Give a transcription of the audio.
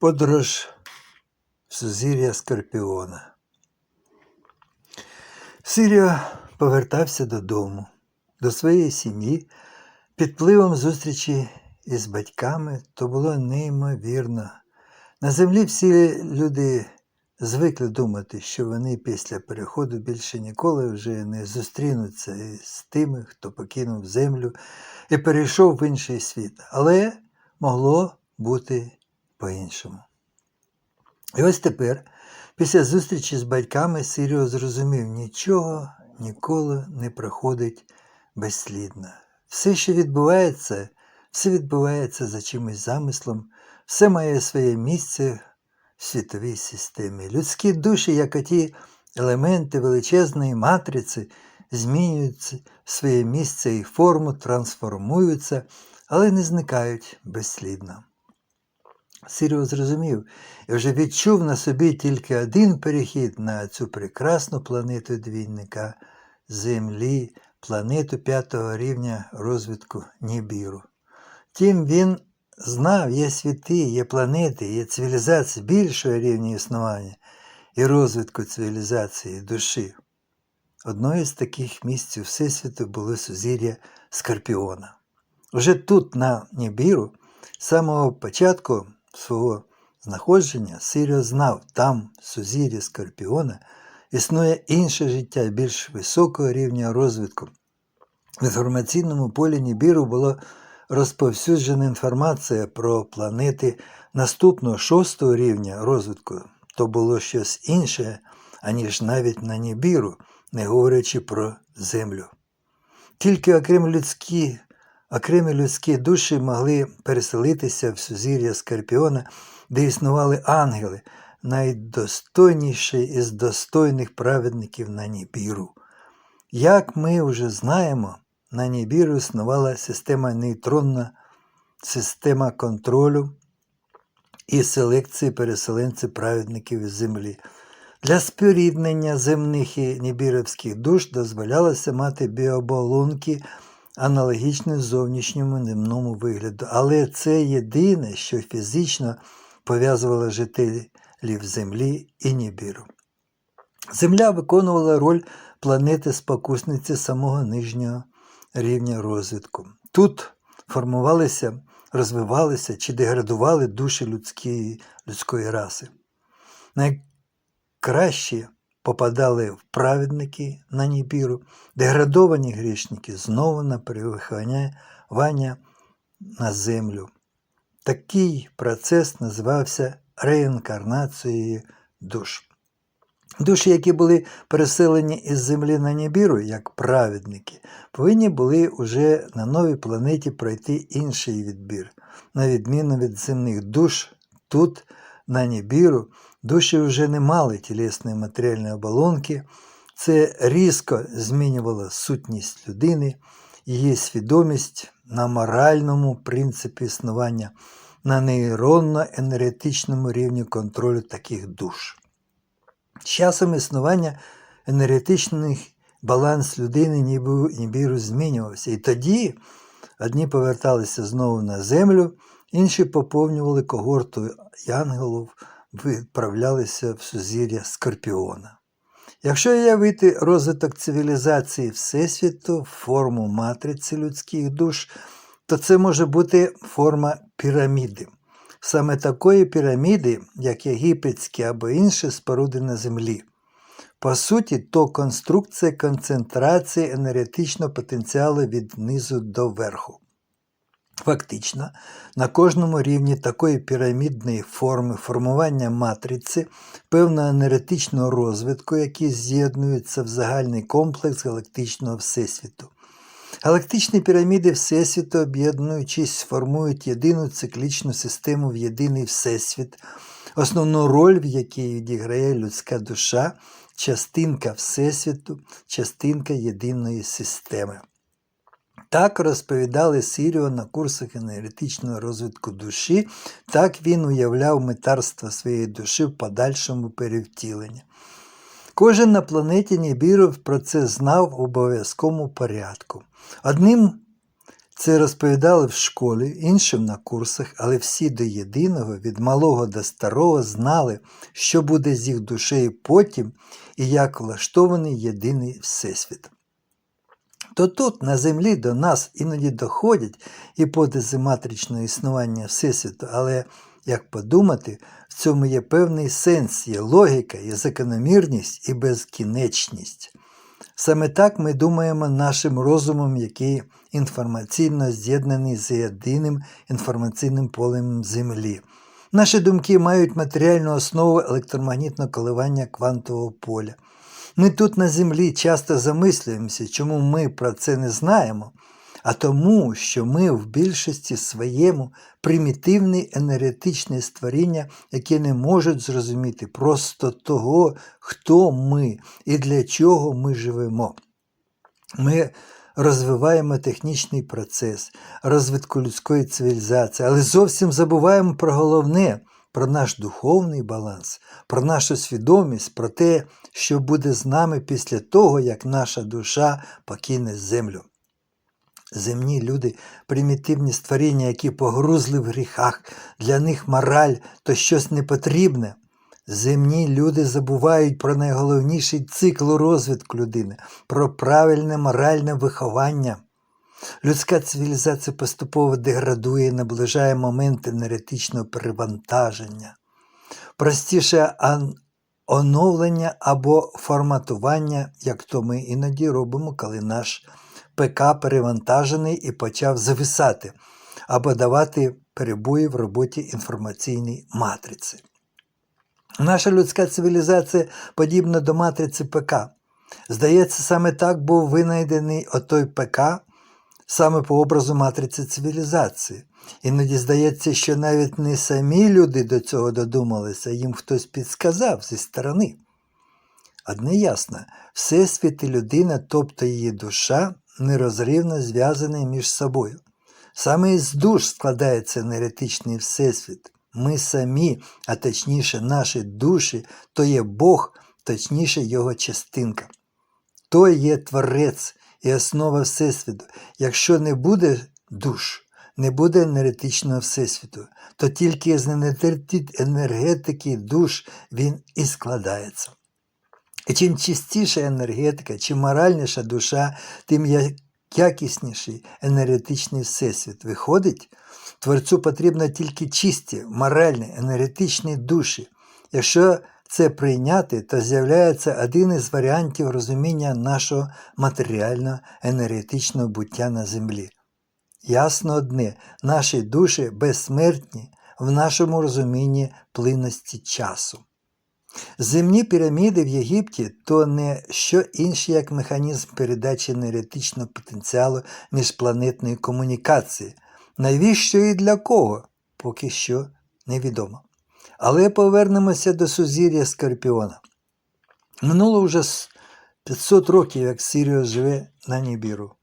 Подорож сузір'я Скорпіона. Сиріо повертався додому, до своєї сім'ї. Під впливом зустрічі із батьками то було неймовірно. На землі всі люди звикли думати, що вони після переходу більше ніколи вже не зустрінуться із тими, хто покинув землю і перейшов в інший світ. Але могло бути по-іншому. І ось тепер, після зустрічі з батьками, Сиріо зрозумів, нічого ніколи не проходить безслідно. Все, що відбувається, все відбувається за чимось замислом, все має своє місце в світовій системі. Людські душі, як оті елементи величезної матриці, змінюються своє місце і форму, трансформуються, але не зникають безслідно. Сиріо зрозумів і вже відчув на собі тільки один перехід на цю прекрасну планету двійника Землі, планету п'ятого рівня розвитку Нібіру. Втім, він знав, є світи, є планети, є цивілізації більшого рівня існування і розвитку цивілізації душі. Одною з таких місць у Всесвіту було сузір'я Скорпіона. Уже тут, на Нібіру, з самого початку свого знаходження Сиріо знав, там, в сузір'ї Скорпіона, існує інше життя більш високого рівня розвитку. В інформаційному полі Нібіру було розповсюджена інформація про планети наступного шостого рівня розвитку. То було щось інше, аніж навіть на Нібіру, не говорячи про Землю. Тільки окремі людські Окремі людські душі могли переселитися в сузір'я Скорпіона, де існували ангели, найдостойніші із достойних праведників на Нібіру. Як ми вже знаємо, на Нібіру існувала система нейтронна, система контролю і селекції переселенців праведників із землі. Для споріднення земних і нібіровських душ дозволялося мати біоболонки – аналогічне зовнішньому земному вигляду, але це єдине, що фізично пов'язувало жителів Землі і Нібіру. Земля виконувала роль планети-спокусниці самого нижнього рівня розвитку. Тут формувалися, розвивалися чи деградували душі людської, людської раси. Найкращі попадали в праведники на Нібіру, деградовані грішники знову на перевиховання на землю. Такий процес називався реінкарнацією душ. Душі, які були переселені із землі на Нібіру, як праведники, повинні були уже на новій планеті пройти інший відбір. На відміну від земних душ, тут, на Нібіру, Душі вже не мали тілесної матеріальної оболонки, це різко змінювало сутність людини, її свідомість на моральному принципі існування, на нейронно-енергетичному рівні контролю таких душ. З часом існування енергетичний баланс людини ніби змінювався. І тоді одні поверталися знову на землю, інші поповнювали когорту янголів відправлялися в сузір'я Скорпіона. Якщо уявити розвиток цивілізації Всесвіту, форму матриці людських душ, то це може бути форма піраміди. Саме такої піраміди, як єгипетські або інші споруди на землі. По суті, то конструкція концентрації енергетичного потенціалу від низу до верху. Фактично, на кожному рівні такої пірамідної форми формування матриці, певного енергетичного розвитку, які з'єднуються в загальний комплекс галактичного Всесвіту. Галактичні піраміди Всесвіту, об'єднуючись, формують єдину циклічну систему в єдиний Всесвіт, основну роль, в якій відіграє людська душа, частинка Всесвіту, частинка єдиної системи. Так розповідали Сіріо на курсах енергетичного розвитку душі, так він уявляв метарство своєї душі в подальшому перевтіленні. Кожен на планеті Нібіров про це знав в обов'язковому порядку. Одним Це розповідали в школі, іншим на курсах, але всі до єдиного, від малого до старого, знали, що буде з їх душею потім і як влаштований єдиний всесвіт. То тут, на землі, до нас іноді доходять гіпотези матричного існування Всесвіту, але як подумати, в цьому є певний сенс, є логіка, є закономірність і безкінечність. Саме так ми думаємо нашим розумом, який інформаційно з'єднаний з єдиним інформаційним полем Землі. Наші думки мають матеріальну основу електромагнітного коливання квантового поля. Ми тут на землі часто замислюємося, чому ми про це не знаємо, а тому, що ми в більшості своєму примітивні енергетичні створіння, які не можуть зрозуміти просто того, хто ми і для чого ми живемо. Ми розвиваємо технічний процес розвитку людської цивілізації, але зовсім забуваємо про головне, про наш духовний баланс, про нашу свідомість, про те, що буде з нами після того, як наша душа покине землю. Земні люди примітивні створіння, які погрузли в гріхах, для них мораль то щось непотрібне. Земні люди забувають про найголовніший цикл розвитку людини, про правильне моральне виховання. Людська цивілізація поступово деградує і наближає момент енергетичного перевантаження. Простіше оновлення або форматування, як то ми іноді робимо, коли наш ПК перевантажений і почав зависати, або давати перебої в роботі інформаційної матриці. Наша людська цивілізація подібна до матриці ПК. Здається, саме так був винайдений отой ПК, саме по образу матриці цивілізації. Іноді здається, що навіть не самі люди до цього додумалися, їм хтось підсказав зі сторони. Одне ясно, Всесвіт і людина, тобто її душа, нерозривно зв'язані між собою. Саме із душ складається енергетичний всесвіт. Ми самі, а точніше, наші душі, то є Бог, точніше його частинка. То є Творець і основа Всесвіту. Якщо не буде душ, не буде енергетичного Всесвіту, то тільки з енергетики душ він і складається. І чим чистіша енергетика, чим моральніша душа, тим якісніший енергетичний всесвіт. Виходить, творцю потрібно тільки чисті, моральні, енергетичні душі. Якщо це прийняти, то з'являється один із варіантів розуміння нашого матеріально-енергетичного буття на землі. Ясно одне, наші душі безсмертні в нашому розумінні плинності часу. Земні піраміди в Єгипті то не що інше, як механізм передачі енергетичного потенціалу міжпланетної комунікації. Навіщо і для кого? Поки що невідомо. Але повернемося до сузір'я Скорпіона. Минуло вже 500 років, як Сіріус живе на Нібіру.